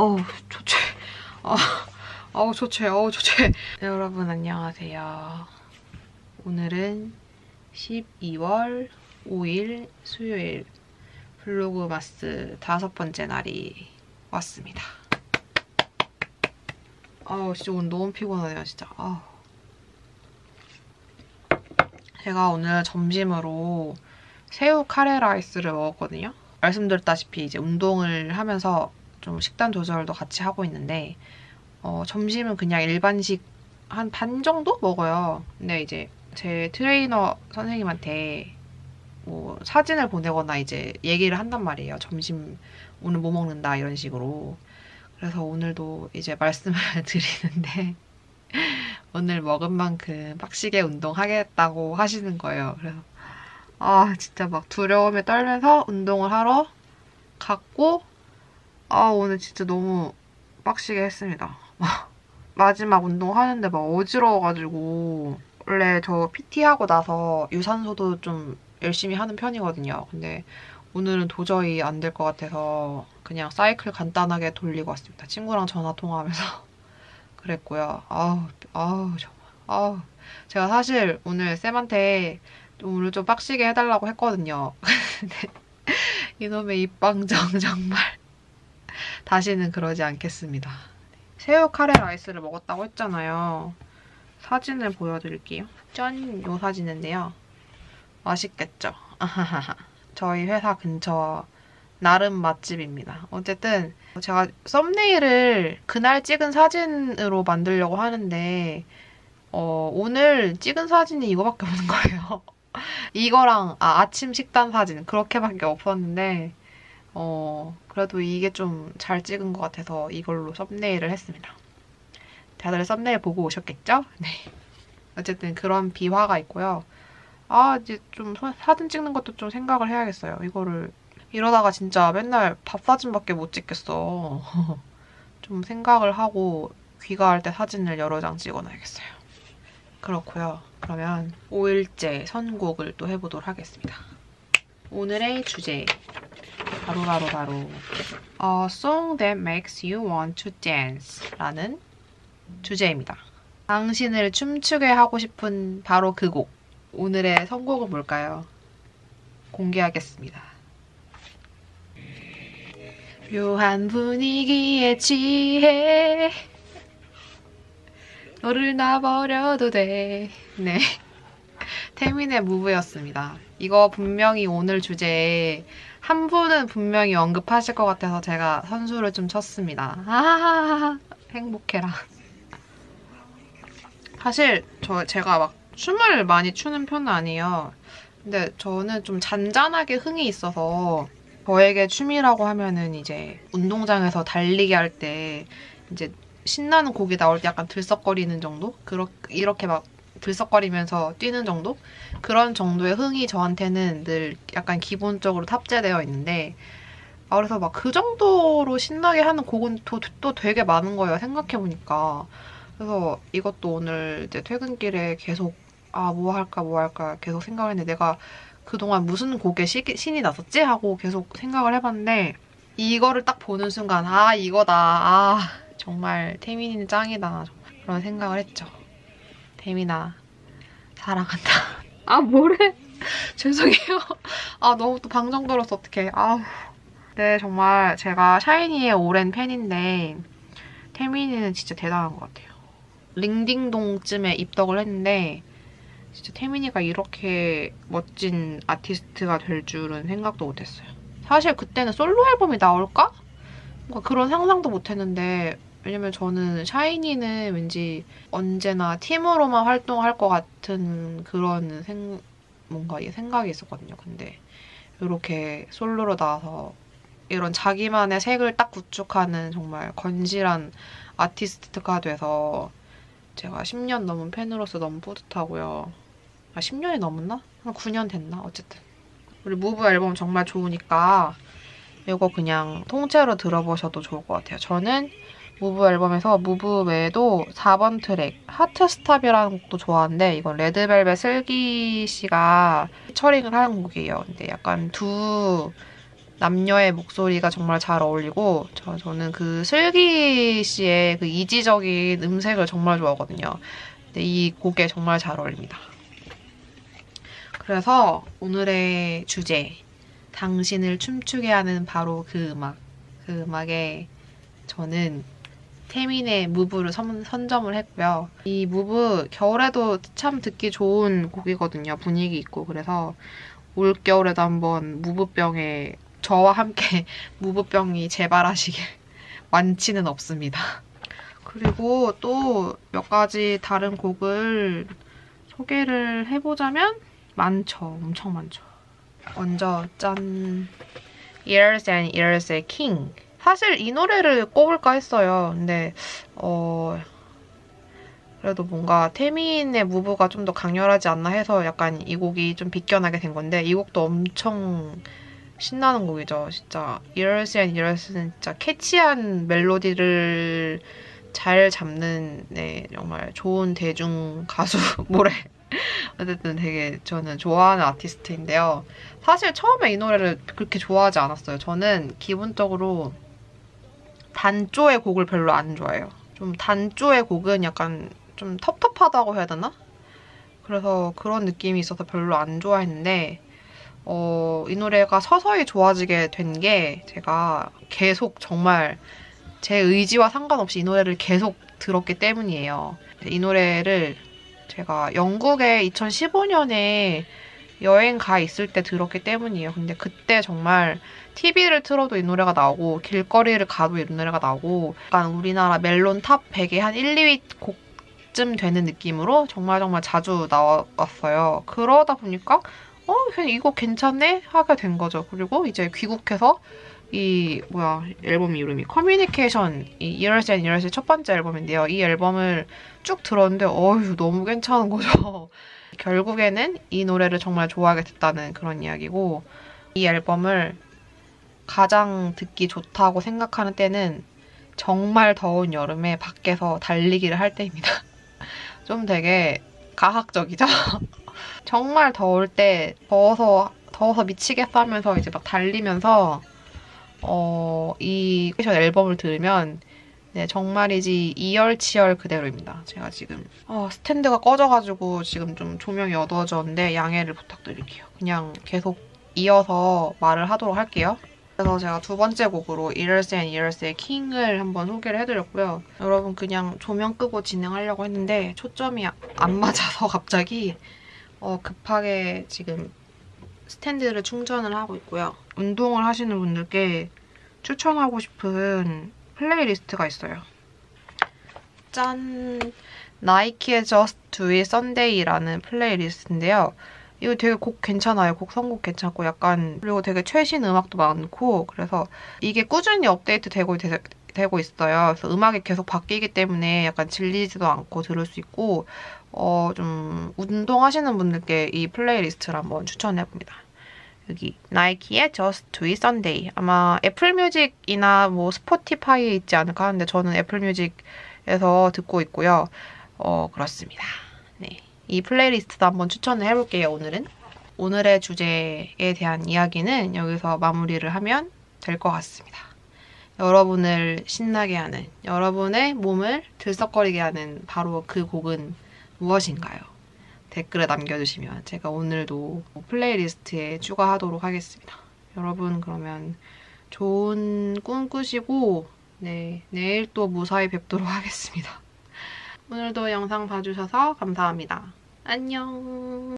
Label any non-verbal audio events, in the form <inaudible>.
어우 좋지. 아, 어우 좋지. 어우 좋지. 네, 여러분 안녕하세요. 오늘은 12월 5일 수요일 블로그 마스 다섯 번째 날이 왔습니다. 아우 진짜 오늘 너무 피곤하네요 진짜. 아우. 제가 오늘 점심으로 새우 카레 라이스를 먹었거든요. 말씀드렸다시피 이제 운동을 하면서 좀 식단 조절도 같이 하고 있는데 어, 점심은 그냥 일반식 한 반 정도 먹어요. 근데 이제 제 트레이너 선생님한테 뭐 사진을 보내거나 이제 얘기를 한단 말이에요. 점심 오늘 뭐 먹는다 이런 식으로. 그래서 오늘도 이제 말씀을 <laughs> 드리는데 오늘 먹은 만큼 빡시게 운동하겠다고 하시는 거예요. 그래서 아 진짜 막 두려움에 떨면서 운동을 하러 갔고 아 오늘 진짜 너무 빡시게 했습니다. 마지막 운동하는데 막 어지러워가지고 원래 저 PT 하고 나서 유산소도 좀 열심히 하는 편이거든요. 근데 오늘은 도저히 안 될 것 같아서 그냥 사이클 간단하게 돌리고 왔습니다. 친구랑 전화 통화하면서 <laughs> 그랬고요. 아우 아우 정말 아우 제가 사실 오늘 쌤한테 오늘 좀 빡시게 해달라고 했거든요. <laughs> 근데 이놈의 입방정 <laughs> 정말 다시는 그러지 않겠습니다. 새우 카레 라이스를 먹었다고 했잖아요. 사진을 보여드릴게요. 짠! 요 사진인데요. 맛있겠죠? 저희 회사 근처 나름 맛집입니다. 어쨌든 제가 썸네일을 그날 찍은 사진으로 만들려고 하는데 어, 오늘 찍은 사진이 이거밖에 없는 거예요. <laughs> 이거랑 아, 아침 식단 사진 그렇게밖에 없었는데 어, 그래도 이게 좀 잘 찍은 것 같아서 이걸로 썸네일을 했습니다. 다들 썸네일 보고 오셨겠죠? <laughs> 네. 어쨌든 그런 비화가 있고요. 아, 이제 좀 사진 찍는 것도 좀 생각을 해야겠어요. 이거를 이러다가 진짜 맨날 밥 사진밖에 못 찍겠어. <laughs> 좀 생각을 하고 귀가할 때 사진을 여러 장 찍어놔야겠어요. 그렇고요. 그러면 5일째 선곡을 또 해보도록 하겠습니다. 오늘의 주제 바로 바로 바로 A Song That Makes You Want to Dance 라는 주제입니다. 당신을 춤추게 하고 싶은 바로 그 곡. 오늘의 선곡은 뭘까요? 공개하겠습니다. 묘한 분위기에 취해 너를 놔버려도 돼. 네. <laughs> 태민의 무브였습니다. 이거 분명히 오늘 주제에 한 분은 분명히 언급하실 것 같아서 제가 선수를 좀 쳤습니다. 아 행복해라. 사실 저 제가 막 춤을 많이 추는 편은 아니에요. 근데 저는 좀 잔잔하게 흥이 있어서 저에게 춤이라고 하면은 이제 운동장에서 달리기 할 때 이제 신나는 곡이 나올 때 약간 들썩거리는 정도? 그렇 이렇게 막 들썩거리면서 뛰는 정도? 그런 정도의 흥이 저한테는 늘 약간 기본적으로 탑재되어 있는데 아, 그래서 막 그 정도로 신나게 하는 곡은 또, 또 되게 많은 거예요. 생각해보니까. 그래서 이것도 오늘 이제 퇴근길에 계속 아, 뭐 할까, 뭐 할까 계속 생각을 했는데 내가 그동안 무슨 곡에 시, 신이 났었지? 하고 계속 생각을 해봤는데 이거를 딱 보는 순간 아 이거다 아 정말 태민이는 짱이다 그런 생각을 했죠 태민아 사랑한다. 아 뭐래? <laughs> 죄송해요. 아 너무 또 방정 들어서 어떡해. 아우. 네 정말 제가 샤이니의 오랜 팬인데 태민이는 진짜 대단한 것 같아요. 링딩동쯤에 입덕을 했는데 진짜 태민이가 이렇게 멋진 아티스트가 될 줄은 생각도 못했어요. 사실 그때는 솔로 앨범이 나올까? 뭔가 그런 상상도 못했는데 왜냐면 저는 샤이니는 왠지 언제나 팀으로만 활동할 것 같은 그런 생, 뭔가 생각이 있었거든요. 근데 이렇게 솔로로 나와서 이런 자기만의 색을 딱 구축하는 정말 건실한 아티스트가 돼서 제가 10년 넘은 팬으로서 너무 뿌듯하고요. 아, 10년이 넘었나? 한 9년 됐나? 어쨌든. 우리 무브 앨범 정말 좋으니까 이거 그냥 통째로 들어보셔도 좋을 것 같아요. 저는 무브 앨범에서 무브 외에도 4번 트랙 하트스탑이라는 곡도 좋아하는데 이건 레드벨벳 슬기 씨가 피처링을 하는 곡이에요. 근데 약간 두 남녀의 목소리가 정말 잘 어울리고 저, 저는 그 슬기 씨의 그 이지적인 음색을 정말 좋아하거든요. 근데 이 곡에 정말 잘 어울립니다. 그래서 오늘의 주제 당신을 춤추게 하는 바로 그 음악 그 음악에 저는 태민의 무브를 선, 선점을 했고요. 이 무브 겨울에도 참 듣기 좋은 곡이거든요. 분위기 있고 그래서 올겨울에도 한번 무브병에 저와 함께 <laughs> 무브병이 재발하시길 <laughs> 완치는 없습니다. 그리고 또 몇 가지 다른 곡을 소개를 해보자면 많죠. 엄청 많죠. 먼저 짠! Years and Years의 King. 사실 이 노래를 꼽을까 했어요. 근데 어 그래도 뭔가 태민의 무브가 좀 더 강렬하지 않나 해서 약간 이 곡이 좀 비껴나게 된 건데 이 곡도 엄청 신나는 곡이죠. 진짜 and Years는 진짜 캐치한 멜로디를 잘 잡는 네 정말 좋은 대중 가수 <laughs> 뭐래 어쨌든 되게 저는 좋아하는 아티스트인데요. 사실 처음에 이 노래를 그렇게 좋아하지 않았어요. 저는 기본적으로 단조의 곡을 별로 안 좋아해요. 좀 단조의 곡은 약간 좀 텁텁하다고 해야 되나? 그래서 그런 느낌이 있어서 별로 안 좋아했는데 어, 이 노래가 서서히 좋아지게 된 게 제가 계속 정말 제 의지와 상관없이 이 노래를 계속 들었기 때문이에요. 이 노래를 제가 영국에 2015년에 여행 가 있을 때 들었기 때문이에요. 근데 그때 정말 TV를 틀어도 이 노래가 나오고 길거리를 가도 이 노래가 나오고 약간 우리나라 멜론 탑 100에 한 1, 2위 곡쯤 되는 느낌으로 정말 정말 자주 나왔어요. 그러다 보니까 어, 그냥 이거 괜찮네? 하게 된 거죠. 그리고 이제 귀국해서 이 뭐야 앨범 이름이 커뮤니케이션 이 Years and Years의 첫 번째 앨범인데요. 이 앨범을 쭉 들었는데 어휴 너무 괜찮은 거죠. 결국에는 이 노래를 정말 좋아하게 됐다는 그런 이야기고 이 앨범을 가장 듣기 좋다고 생각하는 때는 정말 더운 여름에 밖에서 달리기를 할 때입니다. <laughs> 좀 되게 가학적이죠? <laughs> 정말 더울 때 더워서 더워서 미치겠어 하면서 이제 막 달리면서 어, 이 앨범을 들으면 네, 정말이지 이열치열 그대로입니다. 제가 지금 어, 스탠드가 꺼져가지고 지금 좀 조명이 어두워졌는데 양해를 부탁드릴게요. 그냥 계속 이어서 말을 하도록 할게요. 그래서 제가 두 번째 곡으로 Years and Years의 킹을 한번 소개를 해드렸고요. 여러분 그냥 조명 끄고 진행하려고 했는데 초점이 안 맞아서 <laughs> 갑자기 어, 급하게 지금 스탠드를 충전을 하고 있고요. 운동을 하시는 분들께 추천하고 싶은 플레이리스트가 있어요. 짠! 나이키의 Just Do It Sunday라는 플레이리스트인데요. 이거 되게 곡 괜찮아요. 곡 선곡 괜찮고 약간 그리고 되게 최신 음악도 많고 그래서 이게 꾸준히 업데이트 되고 되고 있어요. 그래서 음악이 계속 바뀌기 때문에 약간 질리지도 않고 들을 수 있고 어, 좀 운동하시는 분들께 이 플레이리스트를 한번 추천해봅니다. 여기 나이키의 Just Do It Sunday 아마 애플 뮤직이나 뭐 스포티파이에 있지 않을까 하는데 저는 애플 뮤직에서 듣고 있고요. 어, 그렇습니다. 네. 이 플레이리스트도 한번 추천을 해볼게요, 오늘은. 오늘의 주제에 대한 이야기는 여기서 마무리를 하면 될 것 같습니다. 여러분을 신나게 하는, 여러분의 몸을 들썩거리게 하는 바로 그 곡은 무엇인가요? 댓글에 남겨주시면 제가 오늘도 플레이리스트에 추가하도록 하겠습니다. 여러분 그러면 좋은 꿈 꾸시고 네, 내일 또 무사히 뵙도록 하겠습니다. 오늘도 영상 봐주셔서 감사합니다. 안녕